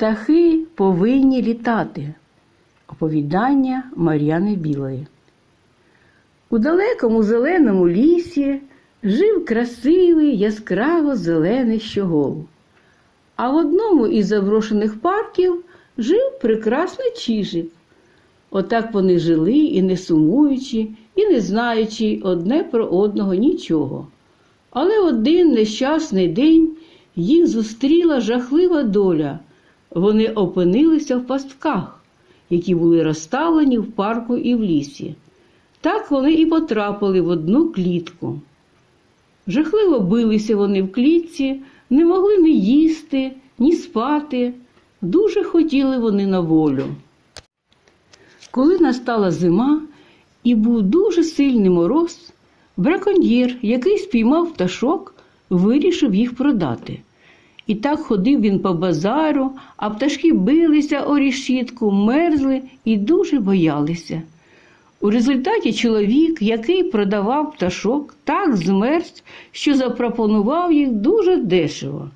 Птахи повинні літати. Оповідання Мар'яни Білої. У далекому зеленому лісі жив красивий яскраво зелений щогол. А в одному із заброшених парків жив прекрасний чижик. Отак вони жили і не сумуючи, і не знаючи одне про одного нічого. Але один нещасний день їх зустріла жахлива доля. Вони опинилися в пастках, які були розставлені в парку і в лісі. Так вони і потрапили в одну клітку. Жахливо билися вони в клітці, не могли ні їсти, ні спати. Дуже хотіли вони на волю. Коли настала зима і був дуже сильний мороз, браконьєр, який спіймав пташок, вирішив їх продати. І так ходив він по базару, а пташки билися о рішітку, мерзли і дуже боялися. У результаті чоловік, який продавав пташок, так змерз, що запропонував їх дуже дешево.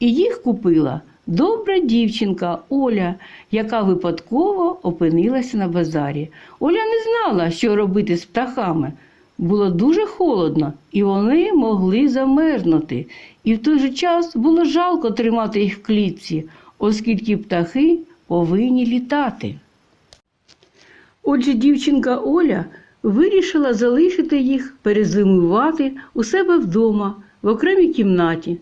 І їх купила добра дівчинка Оля, яка випадково опинилася на базарі. Оля не знала, що робити з птахами. Було дуже холодно, і вони могли замерзнути. І в той же час було жалко тримати їх в клітці, оскільки птахи повинні літати. Отже, дівчинка Оля вирішила залишити їх перезимувати у себе вдома, в окремій кімнаті.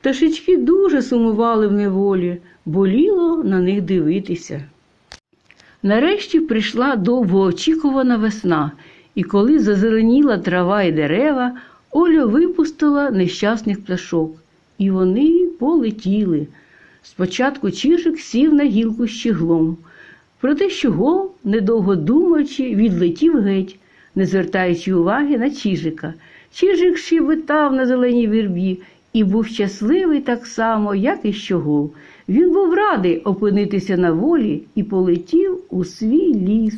Пташечки дуже сумували в неволі, боліло на них дивитися. Нарешті прийшла довгоочікувана весна, і коли зазеленіла трава і дерева, Оля випустила нещасних пташок, і вони полетіли. Спочатку чижик сів на гілку з щеглом. Проте щогол, недовго думаючи, відлетів геть, не звертаючи уваги на чижика. Чижик щебетав на зеленій вірбі і був щасливий так само, як і щогол. Він був радий опинитися на волі і полетів у свій ліс.